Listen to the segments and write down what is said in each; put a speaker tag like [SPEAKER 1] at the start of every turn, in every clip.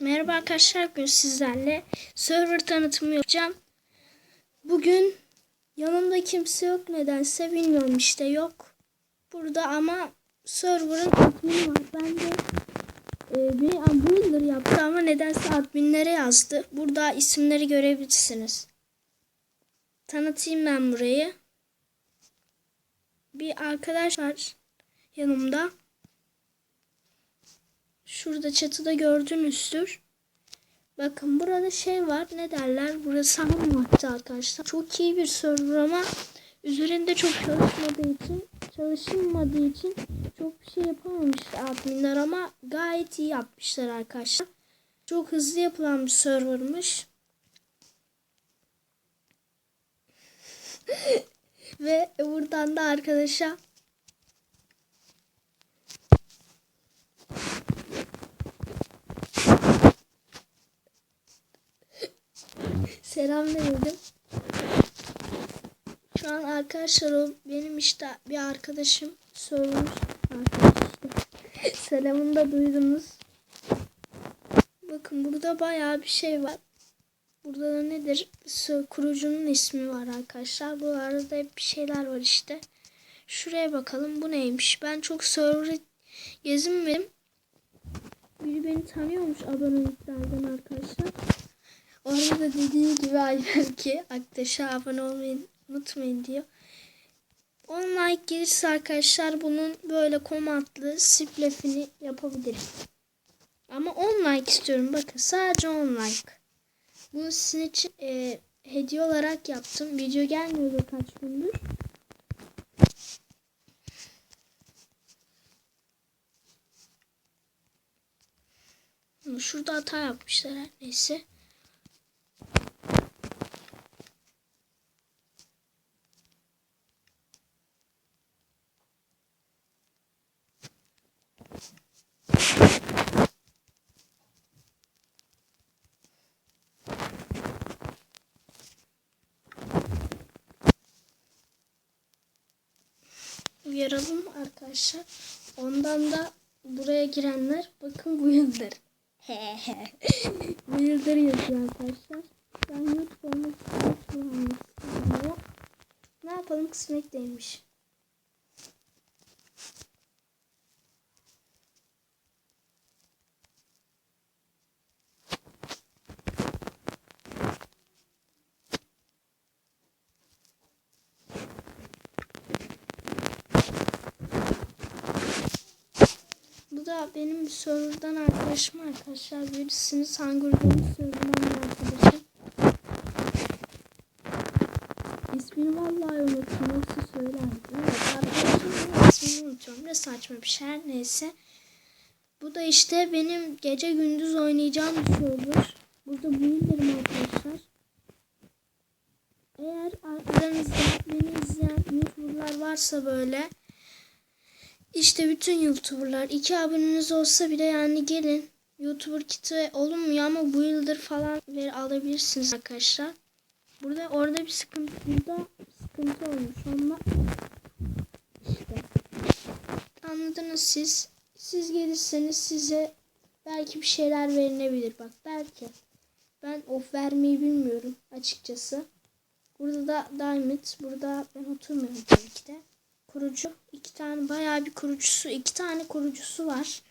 [SPEAKER 1] Merhaba arkadaşlar bugün sizlerle server tanıtımı yapacağım. Bugün yanımda kimse yok nedense bilmiyorum işte yok. Burada ama server'ın admini var. Ben de e, bir builder yaptı ama nedense adminlere yazdı. Burada isimleri görebilirsiniz. Tanıtayım ben burayı. Bir arkadaş var yanımda. Şurada çatıda gördüğünüzdür. Bakın burada şey var. Ne derler? Burası ham vakti arkadaşlar. Çok iyi bir server ama üzerinde çok çalışmadığı için çalışılmadığı için çok bir şey yapamamış adminler ama gayet iyi yapmışlar arkadaşlar. Çok hızlı yapılan bir servermış. Ve buradan da arkadaşa Selam verelim. Şu an arkadaşlar o benim işte bir arkadaşım sormuş arkadaşlar. Selamını da duydunuz. Bakın burada bayağı bir şey var. Burada da nedir? Kurucunun ismi var arkadaşlar. Buralarda hep bir şeyler var işte. Şuraya bakalım bu neymiş. Ben çok server gezinmedim. Biri beni tanıyormuş aboneliklerden arkadaşlar. Orada da dediği gibi Ayberk'i arkadaşa abone olmayı unutmayın diyor. 10 like gelirse arkadaşlar bunun böyle komandlı siplefini yapabilirim. Ama 10 like istiyorum. Bakın sadece 10 like. Bunu sizin için e, hediye olarak yaptım. Video gelmiyor kaç gündür. Şurada hata yapmışlar her neyse. Uyaralım arkadaşlar. Ondan da buraya girenler bakın bu yıldır. bu yıldır yazıyor arkadaşlar. Ben YouTube olmak istiyorum. Ne yapalım kısmet değilmiş. Bu da benim serverdan arkadaşım arkadaşlar. Birisini Sangur'dan söylüyorum arkadaşım. İsmini vallahi unuttum. Nasıl söylerdim? Evet arkadaşımın ismini unutuyorum. Ne saçma bir şey. Neyse. Bu da işte benim gece gündüz oynayacağım bir server. Burada bunu arkadaşlar. Eğer aranızda beni izleyen YouTuber'lar varsa böyle işte bütün YouTuber'lar iki aboneniz olsa bile yani gelin YouTuber kiti olunmuyor ama bu yıldır falan ver alabilirsiniz arkadaşlar. Burada orada bir sıkıntı burada sıkıntı olmuş ama işte anladınız siz. Siz gelirseniz size belki bir şeyler verilebilir bak belki. Ben of vermeyi bilmiyorum açıkçası. Burada da Diamond. Burada ben oturmuyorum tabii de kurucu. iki tane bayağı bir kurucusu. iki tane kurucusu var.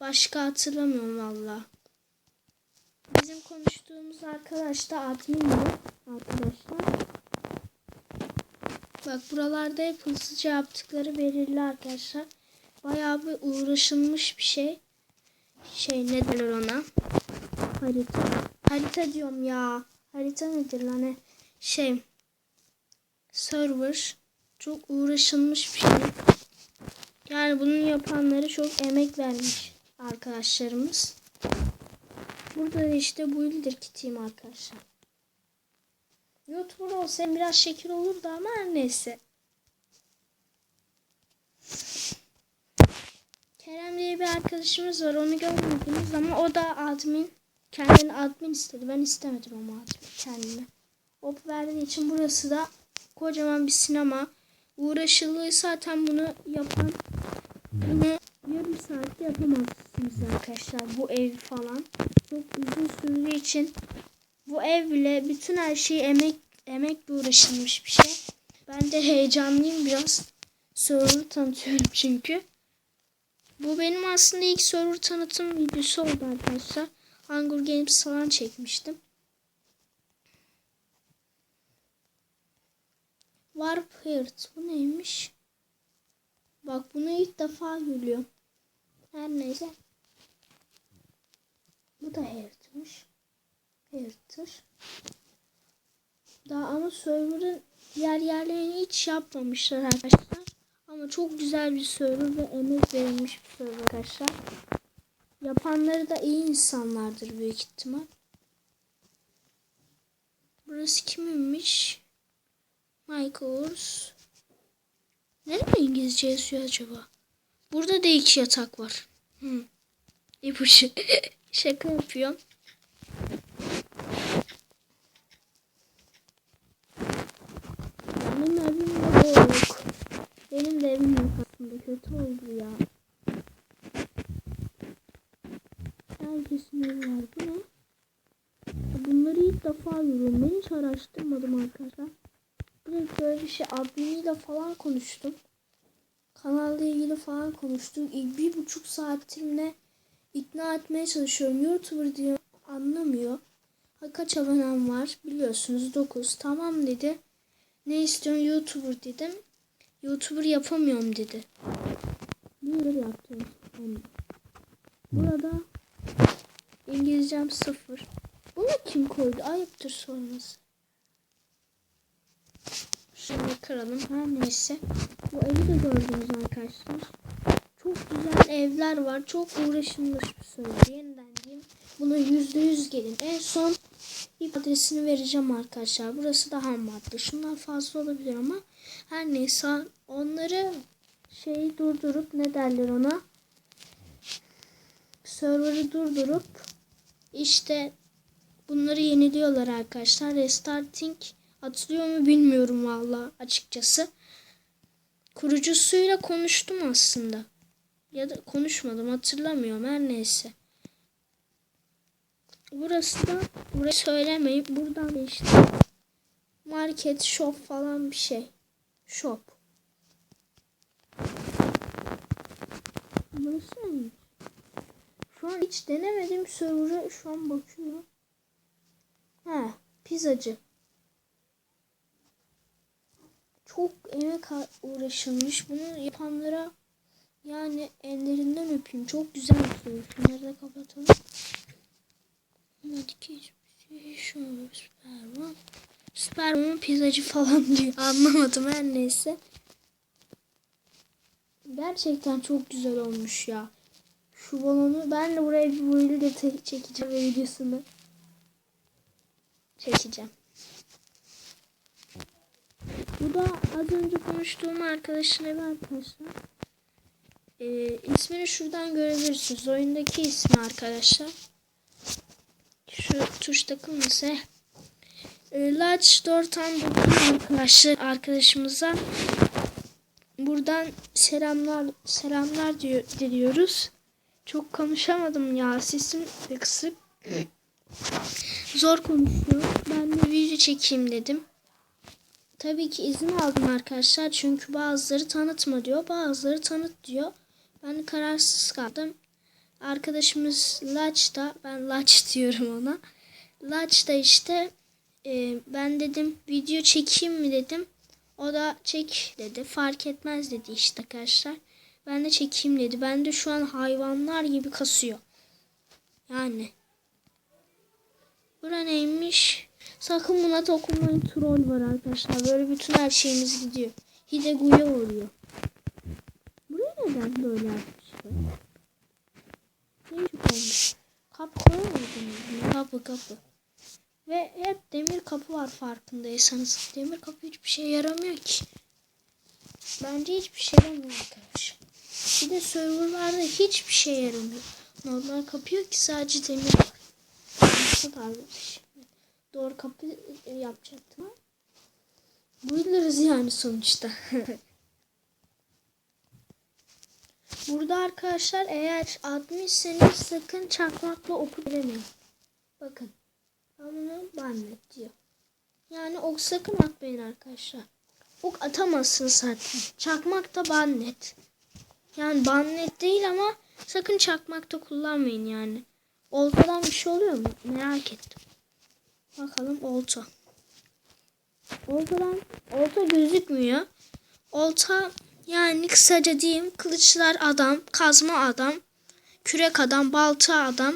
[SPEAKER 1] Başka hatırlamıyorum valla. Bizim konuştuğumuz arkadaş da admin mi? Arkadaşlar. Bak buralarda hep hızlıca yaptıkları belirli arkadaşlar. Bayağı bir uğraşılmış bir şey. Şey ne derler ona? Harita. Harita diyorum ya. Harita nedir lan? Şey. Server çok uğraşılmış bir şey. Yani bunun yapanları çok emek vermiş arkadaşlarımız. Burada da işte bu ildir kitiyim arkadaşlar. YouTuber olsam biraz şekil olurdu ama her neyse. Kerem diye bir arkadaşımız var. Onu görmediniz ama o da admin. Kendini admin istedi. Ben istemedim ama admin kendine. Hop verdiği için burası da kocaman bir sinema uğraşılıyor zaten bunu yapan hmm. bunu yarım saat yapamazsınız arkadaşlar. Bu ev falan çok uzun sürdüğü için bu evle bütün her şey emek emekle uğraşılmış bir şey. Ben de heyecanlıyım biraz. Server'ı tanıtıyorum çünkü. Bu benim aslında ilk server tanıtım videosu oldu arkadaşlar. Hunger Games falan çekmiştim. Warp Heart. Bu neymiş? Bak bunu ilk defa görüyorum. Her neyse. Bu da Heart'mış. Heart'tır. Daha ama server'ın diğer yerlerini hiç yapmamışlar arkadaşlar. Ama çok güzel bir server ve emek verilmiş bir server arkadaşlar. Yapanları da iyi insanlardır büyük ihtimal. Burası kiminmiş? Michael's. Nerede İngilizce yazıyor acaba? Burada da iki yatak var. Hı. İpucu. Şaka yapıyorum. Benim evim yok. Benim de evim yok aslında. Kötü oldu ya. Herkesin evi var. Bu ne? Bunları ilk defa görüyorum. Ben hiç araştırmadım arkadaşlar. Direkt böyle bir şey adminiyle falan konuştum. Kanalla ilgili falan konuştum. İlk bir buçuk saattir ne ikna etmeye çalışıyorum. Youtuber diyor anlamıyor. Ha, kaç abonem var biliyorsunuz 9. Tamam dedi. Ne istiyorsun YouTuber dedim. YouTuber yapamıyorum dedi. Böyle yaptım. Burada İngilizcem sıfır. Bunu kim koydu? Ayıptır sorması. Şunu kıralım. Her neyse. Bu evi de gördünüz arkadaşlar. Çok güzel evler var. Çok uğraşılmış bir soru. Yeniden diyeyim. Buna yüzde yüz gelin. En son bir adresini vereceğim arkadaşlar. Burası da ham madde. Şunlar fazla olabilir ama her neyse onları şeyi durdurup ne derler ona server'ı durdurup işte bunları yeniliyorlar arkadaşlar. Restarting atılıyor mu bilmiyorum valla açıkçası. Kurucusuyla konuştum aslında. Ya da konuşmadım hatırlamıyorum her neyse. Burası da burayı söylemeyip buradan da işte market shop falan bir şey. Shop. Burası neymiş? Şu an hiç denemedim server'a şu an bakıyorum. He, pizzacı. Çok emek uğraşılmış. Bunu yapanlara yani ellerinden öpeyim. Çok güzel server. Şunları da kapatalım. Hadi ki şöyle Superman. Superman pizzacı falan diyor. Anlamadım her neyse. Gerçekten çok güzel olmuş ya. Şu balonu ben de buraya bir böyle de çekeceğim ve videosunu çekeceğim. Bu da az önce konuştuğum arkadaşın evi arkadaşlar. Ee, ismini şuradan görebilirsiniz. Oyundaki ismi arkadaşlar. Şu tuş takılmasa. Ee, Large 4 arkadaşlar arkadaşımıza buradan selamlar selamlar diyor, diliyoruz. Çok konuşamadım ya. Sesim kısık. Zor konuşuyor. Ben de video çekeyim dedim. Tabii ki izin aldım arkadaşlar. Çünkü bazıları tanıtma diyor. Bazıları tanıt diyor. Ben kararsız kaldım. Arkadaşımız Laç'ta. Ben Laç diyorum ona. Laç'ta işte e, ben dedim video çekeyim mi dedim. O da çek dedi. Fark etmez dedi işte arkadaşlar. Ben de çekeyim dedi. Ben de şu an hayvanlar gibi kasıyor. Yani. Bura neymiş? Sakın buna dokunmayın. Troll var arkadaşlar. Böyle bütün her şeyimiz gidiyor. Hideguya oluyor. Buraya neden böyle yapmışlar? Değişik olmuş. Kapı koyamadınız Kapı kapı. Ve hep demir kapı var farkındaysanız. Demir kapı hiçbir şey yaramıyor ki. Bence hiçbir şey yaramıyor arkadaşlar. Bir de serverlarda hiçbir şey yaramıyor. Normal kapı yok ki sadece demir var. Nasıl darbeş? Doğru kapı yapacaktım. Builders yani sonuçta. Burada arkadaşlar eğer adminseniz sakın çakmakla oku demeyin. Bakın. Bunu bannet diyor. Yani ok sakın atmayın arkadaşlar. Ok atamazsınız zaten. Çakmak da bannet. Yani bannet değil ama sakın çakmakta kullanmayın yani. Oltadan bir şey oluyor mu? Merak ettim. Bakalım olta. Oltadan olta gözükmüyor. Olta yani kısaca diyeyim kılıçlar adam, kazma adam, kürek adam, balta adam,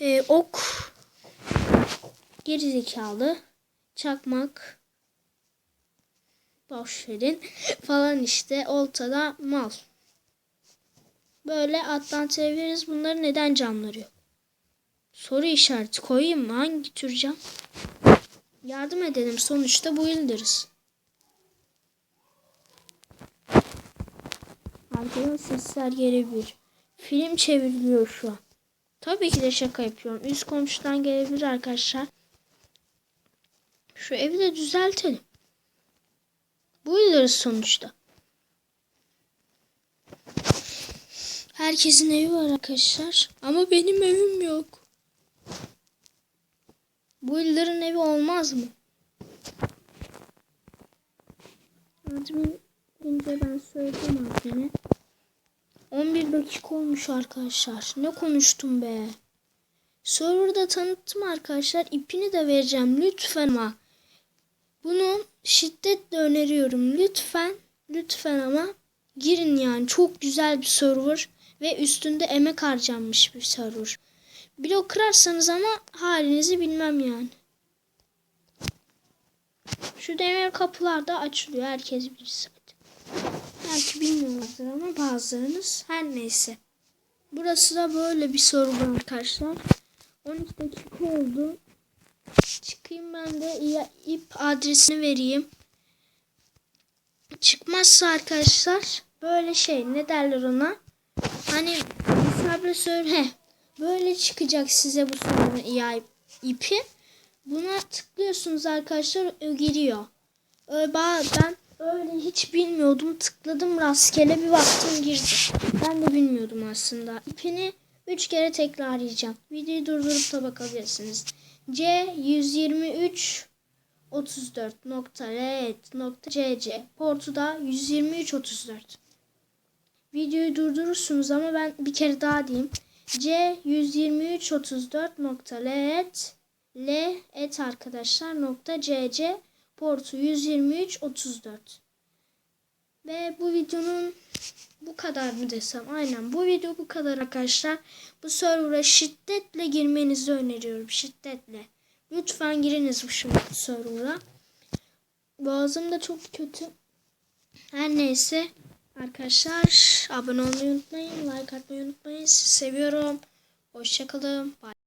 [SPEAKER 1] e, ok, gerizekalı, çakmak, boş verin falan işte oltada mal. Böyle atlatabiliriz. Bunların neden camları yok? Soru işareti koyayım mı? Hangi tür cam? Yardım edelim. Sonuçta bu yıldırız. Arkadan sesler gelebilir. Film çevriliyor şu an. Tabii ki de şaka yapıyorum. Üst komşudan gelebilir arkadaşlar. Şu evi de düzeltelim. Bu yıldırız sonuçta. Herkesin evi var arkadaşlar. Ama benim evim yok. Bu yılların evi olmaz mı? Admin önce ben söyledim admine. 11 dakika olmuş arkadaşlar. Ne konuştum be. Server'da tanıttım arkadaşlar. İpini de vereceğim lütfen ama. Bunu şiddetle öneriyorum. Lütfen, lütfen ama girin yani. Çok güzel bir server ve üstünde emek harcanmış bir server. Blok kırarsanız ama halinizi bilmem yani. Şu demir kapılar da açılıyor. Herkes bilir zaten. Belki bilmiyorlardır ama bazılarınız her neyse. Burası da böyle bir server arkadaşlar. 12 dakika oldu. Çıkayım ben de ip adresini vereyim. Çıkmazsa arkadaşlar böyle şey ne derler ona? Hani hesabı söyle. Böyle çıkacak size bu sorunun ipi. Buna tıklıyorsunuz arkadaşlar giriyor. Ben öyle hiç bilmiyordum. Tıkladım rastgele bir baktım girdi. Ben de bilmiyordum aslında. İpini 3 kere tekrarlayacağım. Videoyu durdurup da bakabilirsiniz. C 123 34.ret.cc portu da 123.34 Videoyu durdurursunuz ama ben bir kere daha diyeyim. C 123.34.let L et arkadaşlar nokta cc portu 123.34 ve bu videonun bu kadar mı desem? Aynen bu video bu kadar arkadaşlar. Bu server'a şiddetle girmenizi öneriyorum şiddetle. Lütfen giriniz bu şu server'a. Boğazım da çok kötü. Her neyse arkadaşlar abone olmayı unutmayın like atmayı unutmayın. Sizi seviyorum. Hoşçakalın bye